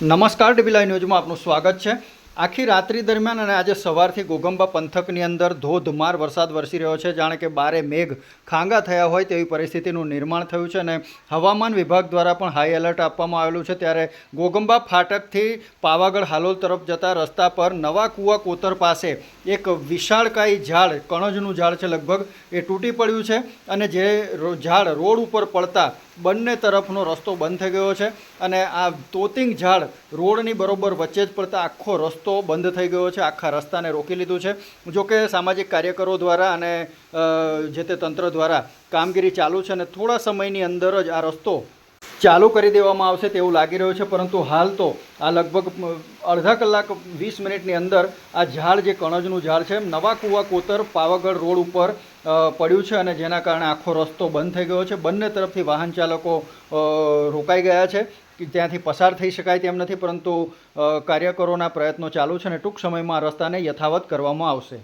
નમસ્કાર ડીબીલાઈ ન્યૂઝમાં આપનું સ્વાગત છે. આખી રાત્રિ દરમિયાન અને આજે સવારથી ગોગંબા પંથકની અંદર ધોધમાર વરસાદ વરસી રહ્યો છે. જાણે કે બારે મેઘ ખાંગા થયા હોય તેવી પરિસ્થિતિનું નિર્માણ થયું છે અને હવામાન વિભાગ દ્વારા પણ હાઈ એલર્ટ આપવામાં આવેલું છે. ત્યારે ગોગંબા ફાટકથી પાવાગઢ હાલોલ તરફ જતા રસ્તા પર નવા કુવા કોતર પાસે એક વિશાળકાય ઝાડ, કણજનું ઝાડ છે લગભગ, એ તૂટી પડ્યું છે અને જે ઝાડ રોડ ઉપર પડતા બંને તરફનો રસ્તો બંધ થઈ ગયો છે અને આ તોતિંગ ઝાડ રોડની બરોબર વચ્ચે જ પડતા આખો રસ્તો બંધ થઈ ગયો છે, આખા રસ્તાને રોકી લીધું છે. જોકે સામાજિક કાર્યકરો દ્વારા અને જે તે તંત્ર દ્વારા કામગીરી ચાલુ છે અને થોડા સમયની અંદર જ આ રસ્તો ચાલુ કરી દેવામાં આવશે તેવું લાગી રહ્યું છે, પરંતુ હાલ તો આ લગભગ અડધા કલાક વીસ મિનિટની અંદર આ ઝાડ, જે કણજનું ઝાડ છે, નવા કુવા કોતર પાવાગઢ રોડ ઉપર પડ્યું છે અને જેના કારણે આખો રસ્તો બંધ થઈ ગયો છે. બંને તરફથી વાહન ચાલકો રોકાઈ ગયા છે ત્યાંથી પસાર થઈ શકાય તેમ નથી, પરંતુ કાર્યકરોના પ્રયત્નો ચાલુ છે અને ટૂંક સમયમાં રસ્તાને યથાવત કરવામાં આવશે.